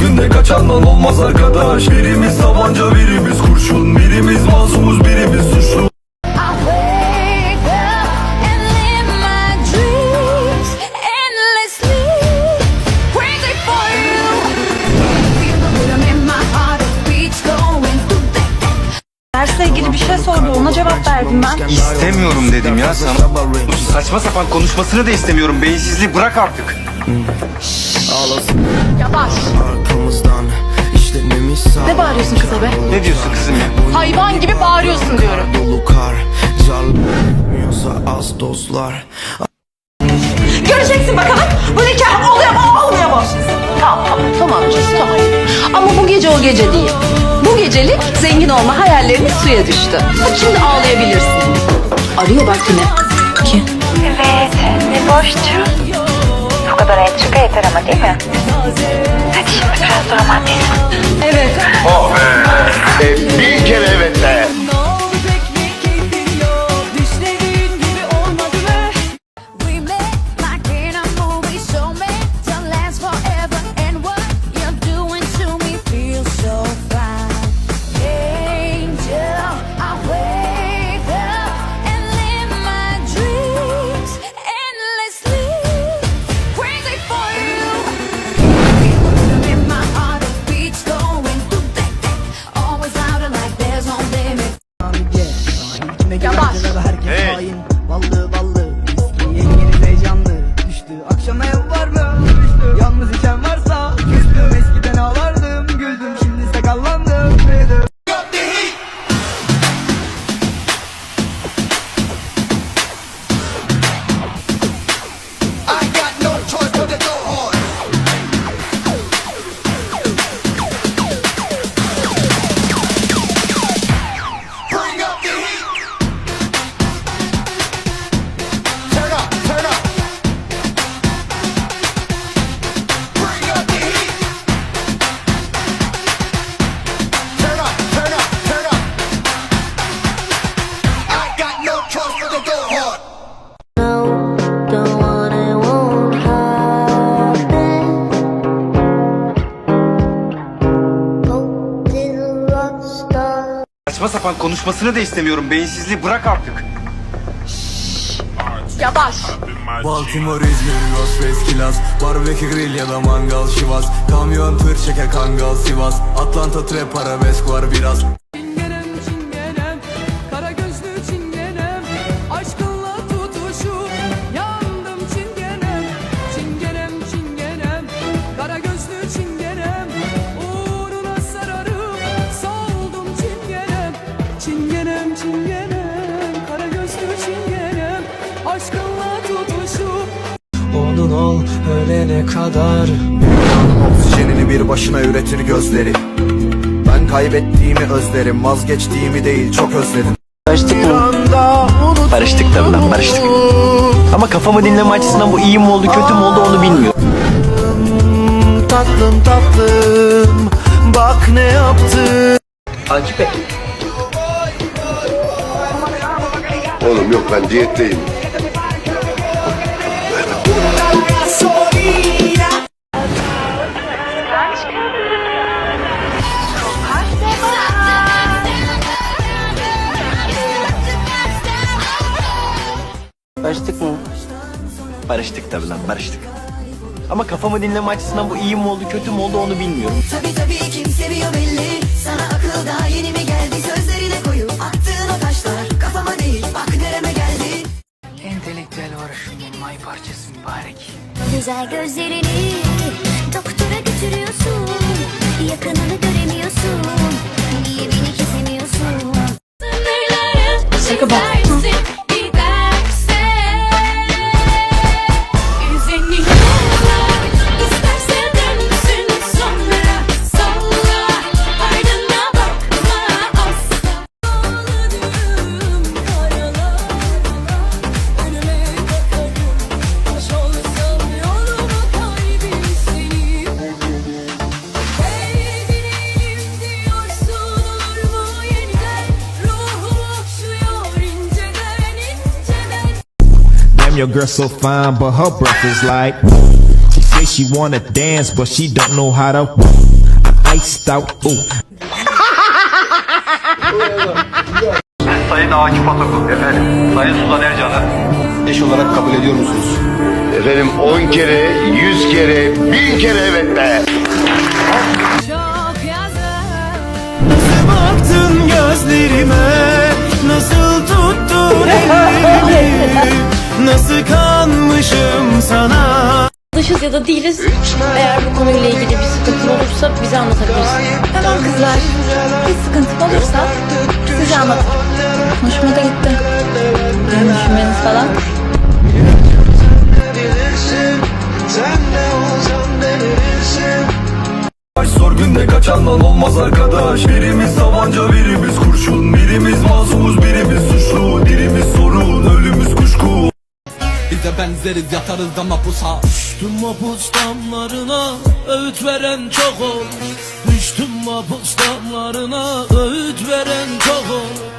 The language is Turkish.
günde kaçandan olmaz arkadaş Birimiz tabanca birimiz kurşun Birimiz masumuz birimiz suçlu I wake up and live my dreams endlessly. Crazy for you. Feel the rhythm in my heart, it beats going through that. Dersle ilgili bir şey sordu ona cevap verdim ben. İstemiyorum dedim ya sana. Bu saçma sapan konuşmasını da istemiyorum. Beyinsizliği bırak artık. Yavaş. Arkamızdan işlememiz sağ Ne bağırıyorsun kıza be? Ne diyorsun kızım ya? Hayvan gibi bağırıyorsun diyorum. Dolu kar Carlamıyorsa az dozlar Göreceksin bakalım bu nikah oluyor mu olmuyor mu? Tamam tamam tamam. Ama bu gece o gece değil. Bu gecelik zengin olma hayallerimiz suya düştü. Şimdi ağlayabilirsin. Arıyor bak yine. Kim? Evet, ne boştu. Kadar entrika yeter ama değil mi? Hadi şimdi biraz romantizm. Evet. Bir kere evet Yavaş. Herkes Saçma sapan konuşmasını da istemiyorum. Beyinsizliği bırak artık. Yavaş. Baltimore, İzmir, Los Veskilas Barbekü grill ya da mangal şivas Kamyon tır çeker kangal Sivas Atlanta trap arabesk var biraz ölene kadar Oksijenini bir başına üretir gözleri Ben kaybettiğimi özlerim Vazgeçtiğimi değil çok özledim Barıştık mı? Barıştık tabii lan barıştık. Ama kafamı dinleme açısından bu iyi mi oldu kötü mü oldu onu bilmiyorum. Tatlım tatlım Bak ne yaptın Akif. Oğlum yok ben diyetteyim. Barıştık mı? Barıştık tabii lan barıştık. Ama kafamı dinleme açısından bu iyi mi oldu kötü mü oldu onu bilmiyorum. Tabii tabii kim seviyor belli. Sana akıl daha yeni mi geldi? Sözlerine koyup attığın o taşlar Kafama değil bak nereme geldi? Entelektüel uğraşın benim ay parçası mübarek. Güzel gözlerini doktora götürüyorsun. Yakınını göremiyorsun. Niye beni kesemiyorsun. Şaka bak your girl so fine, but her breath is like. She say she wanna dance, but she don't know how to. iced out. Ooh. Sayın Akif Atakul. Efendim. Sayın Suzan Ercan'ı eş olarak kabul ediyor musunuz? Efendim 10 kere, 100 kere, 1000 kere evet be. Baktın gözlerime Nasıl tuttun ellerimi Nasıl kanmışım sana Dışız ya da değiliz. Eğer bu konuyla ilgili bir sıkıntı olursa bize anlatabilirsin. Tamam kızlar. Bir sıkıntı olursa size anlatırım. Hoşuma da gitti. Benim düşünmeniz falan. Baş zor günde kaçandan olmaz arkadaş Birimiz tabanca birimiz kurşun Birimiz masumuz birimiz suçlu Bize benzeriz yatarız ama pusa. Düştüm mapus damlarına Öğüt veren çok ol. Düştüm mapus damlarına Öğüt veren çok ol